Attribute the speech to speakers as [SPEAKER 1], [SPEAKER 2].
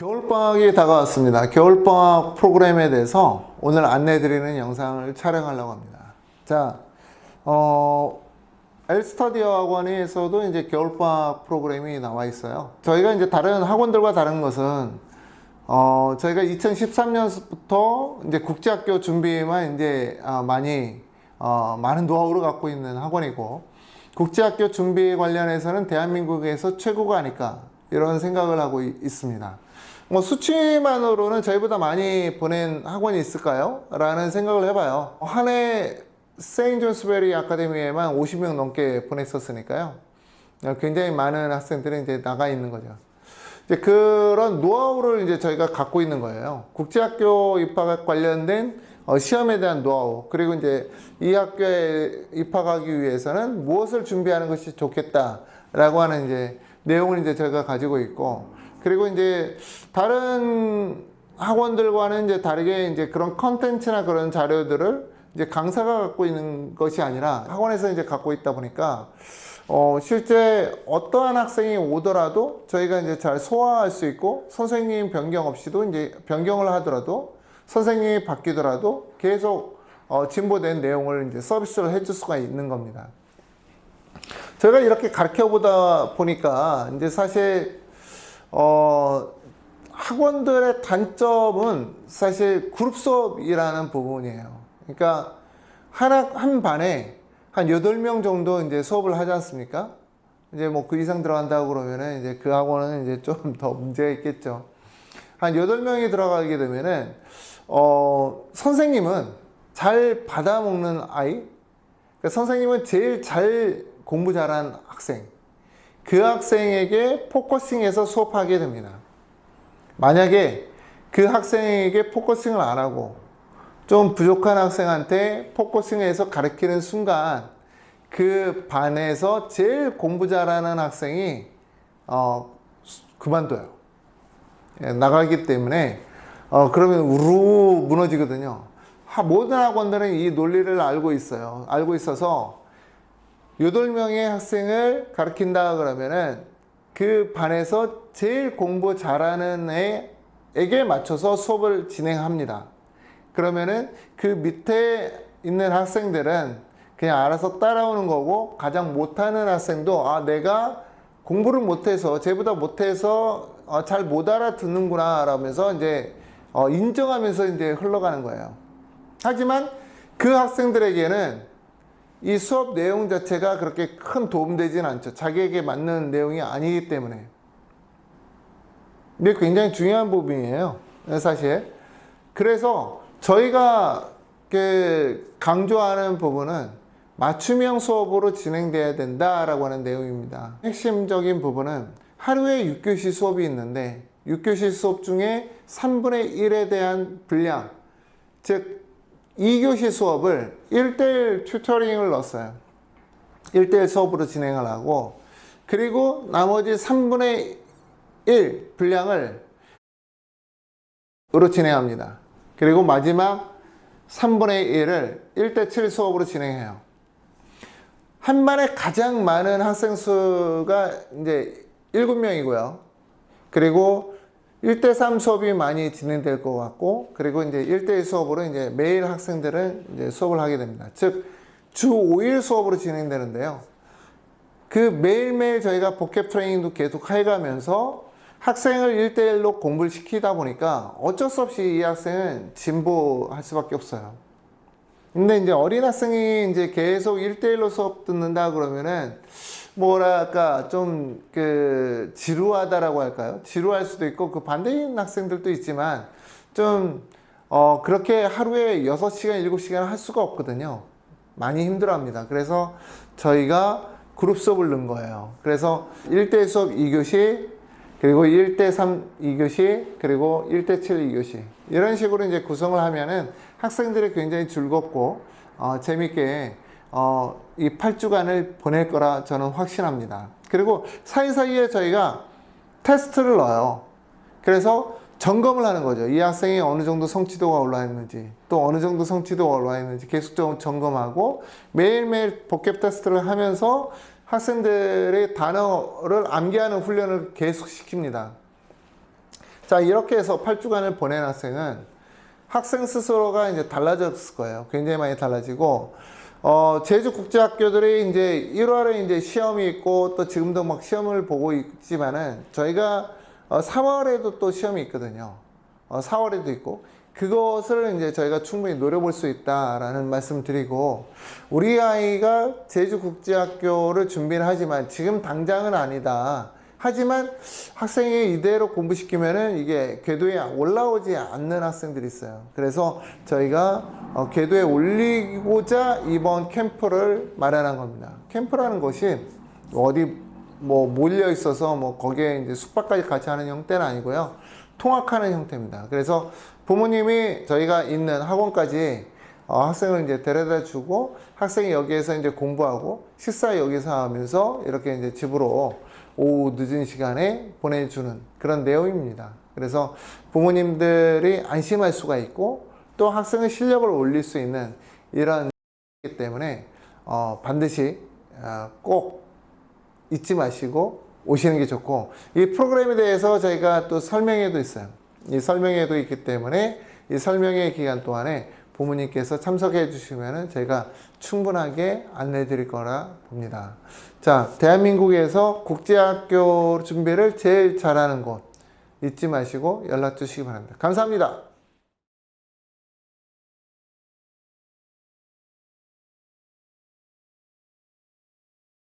[SPEAKER 1] 겨울방학이 다가왔습니다. 겨울방학 프로그램에 대해서 오늘 안내드리는 영상을 촬영하려고 합니다. 자, 어, 엘스터디어 학원에서도 이제 겨울방학 프로그램이 나와 있어요. 저희가 이제 다른 학원들과 다른 것은, 어, 저희가 2013년부터 이제 국제학교 준비에만 이제 아, 많이, 어, 많은 노하우를 갖고 있는 학원이고, 국제학교 준비 관련해서는 대한민국에서 최고가 아닐까, 이런 생각을 하고 있- 있습니다. 뭐 수치만으로는 저희보다 많이 보낸 학원이 있을까요? 라는 생각을 해봐요. 한 해 세인존스베리 아카데미에만 50명 넘게 보냈었으니까요. 굉장히 많은 학생들이 이제 나가 있는 거죠. 이제 그런 노하우를 이제 저희가 갖고 있는 거예요. 국제학교 입학 관련된 어, 시험에 대한 노하우 그리고 이제 이 학교에 입학하기 위해서는 무엇을 준비하는 것이 좋겠다라고 하는 이제 내용을 이제 저희가 가지고 있고 그리고 이제 다른 학원들과는 이제 다르게 이제 그런 컨텐츠나 그런 자료들을 이제 강사가 갖고 있는 것이 아니라 학원에서 이제 갖고 있다 보니까 어, 실제 어떠한 학생이 오더라도 저희가 이제 잘 소화할 수 있고 선생님 변경 없이도 이제 변경을 하더라도 선생님이 바뀌더라도 계속 어, 진보된 내용을 이제 서비스를 해줄 수가 있는 겁니다. 제가 이렇게 가르쳐 보다 보니까 이제 사실 어, 학원들의 단점은 사실 그룹 수업이라는 부분이에요. 그러니까 한, 학- 한 반에 한 8명 정도 이제 수업을 하지 않습니까? 이제 뭐 그 이상 들어간다고 그러면은 이제 그 학원은 이제 좀 더 문제가 있겠죠. 한 8명이 들어가게 되면은, 어, 선생님은 잘 받아먹는 아이, 그러니까 선생님은 제일 잘 공부 잘한 학생, 그 학생에게 포커싱해서 수업하게 됩니다. 만약에 그 학생에게 포커싱을 안 하고 좀 부족한 학생한테 포커싱해서 가르치는 순간 그 반에서 제일 공부 잘하는 학생이 어, 수- 그만둬요. 예, 나가기 때문에 어, 그러면 우르 무너지거든요. 하- 모든 학원들은 이 논리를 알고 있어요. 알고 있어서 여덟 명의 학생을 가르친다 그러면은 그 반에서 제일 공부 잘하는 애에게 맞춰서 수업을 진행합니다. 그러면은 그 밑에 있는 학생들은 그냥 알아서 따라오는 거고 가장 못하는 학생도 아 내가 공부를 못해서 쟤보다 못해서 어, 잘못 알아듣는구나 라면서 이제 어, 인정하면서 이제 흘러가는 거예요. 하지만 그 학생들에게는 이 수업 내용 자체가 그렇게 큰 도움되진 않죠. 자기에게 맞는 내용이 아니기 때문에. 근데 굉장히 중요한 부분이에요. 사실. 그래서 저희가 그 강조하는 부분은 맞춤형 수업으로 진행돼야 된다라고 하는 내용입니다. 핵심적인 부분은 하루에 6교시 수업이 있는데 6교시 수업 중에 3분의 1에 대한 분량, 즉 2교시 수업을 1대1 튜터링을 넣었어요. 1대1 수업으로 진행을 하고 그리고 나머지 3분의 1 분량을 으로 진행합니다. 그리고 마지막 3분의 1을 1대7 수업으로 진행해요. 한 반에 가장 많은 학생 수가 이제 7명이고요. 그리고 1대3 수업이 많이 진행될 것 같고, 그리고 이제 1대1 수업으로 이제 매일 학생들은 이제 수업을 하게 됩니다. 즉, 주 5일 수업으로 진행되는데요. 그 매일매일 저희가 복합 트레이닝도 계속 해가면서 학생을 1대1로 공부를 시키다 보니까 어쩔 수 없이 이 학생은 진보할 수밖에 없어요. 근데 이제 어린 학생이 이제 계속 1대1로 수업 듣는다 그러면은 뭐랄까 좀 그 지루하다라고 할까요? 지루할 수도 있고 그 반대인 학생들도 있지만 좀 어 그렇게 하루에 6시간, 7시간 할 수가 없거든요. 많이 힘들어 합니다. 그래서 저희가 그룹 수업을 넣은 거예요. 그래서 1대 수업 2교시, 그리고 1대 3 2교시, 그리고 1대 7 2교시. 이런 식으로 이제 구성을 하면은 학생들이 굉장히 즐겁고, 어, 재밌게, 어, 이 8주간을 보낼 거라 저는 확신합니다. 그리고 사이사이에 저희가 테스트를 넣어요. 그래서 점검을 하는 거죠. 이 학생이 어느 정도 성취도가 올라 있는지, 또 어느 정도 성취도가 올라 있는지 계속적으로 점검하고 매일매일 복합 테스트를 하면서 학생들의 단어를 암기하는 훈련을 계속 시킵니다. 자, 이렇게 해서 8주간을 보낸 학생은 학생 스스로가 이제 달라졌을 거예요. 굉장히 많이 달라지고, 어, 제주 국제학교들이 이제 1월에 이제 시험이 있고, 또 지금도 막 시험을 보고 있지만은, 저희가 어, 3월에도 또 시험이 있거든요. 어, 4월에도 있고, 그것을 이제 저희가 충분히 노려볼 수 있다라는 말씀 드리고, 우리 아이가 제주 국제학교를 준비를 하지만 지금 당장은 아니다. 하지만 학생이 이대로 공부시키면은 이게 궤도에 올라오지 않는 학생들이 있어요. 그래서 저희가 어, 궤도에 올리고자 이번 캠프를 마련한 겁니다. 캠프라는 것이 어디 뭐 몰려 있어서 뭐 거기에 이제 숙박까지 같이 하는 형태는 아니고요. 통학하는 형태입니다. 그래서 부모님이 저희가 있는 학원까지 어, 학생을 이제 데려다 주고 학생이 여기에서 이제 공부하고 식사 여기서 하면서 이렇게 이제 집으로 오후 늦은 시간에 보내주는 그런 내용입니다. 그래서 부모님들이 안심할 수가 있고 또 학생의 실력을 올릴 수 있는 이런 이기 때문에 어, 반드시 어, 꼭 잊지 마시고 오시는 게 좋고 이 프로그램에 대해서 저희가 또 설명회도 있어요. 이 설명회도 있기 때문에 이 설명회 기간 동안에 부모님께서 참석해 주시면은 저희가 충분하게 안내 드릴 거라 봅니다. 자, 대한민국에서 국제학교 준비를 제일 잘하는 곳 잊지 마시고 연락 주시기 바랍니다. 감사합니다.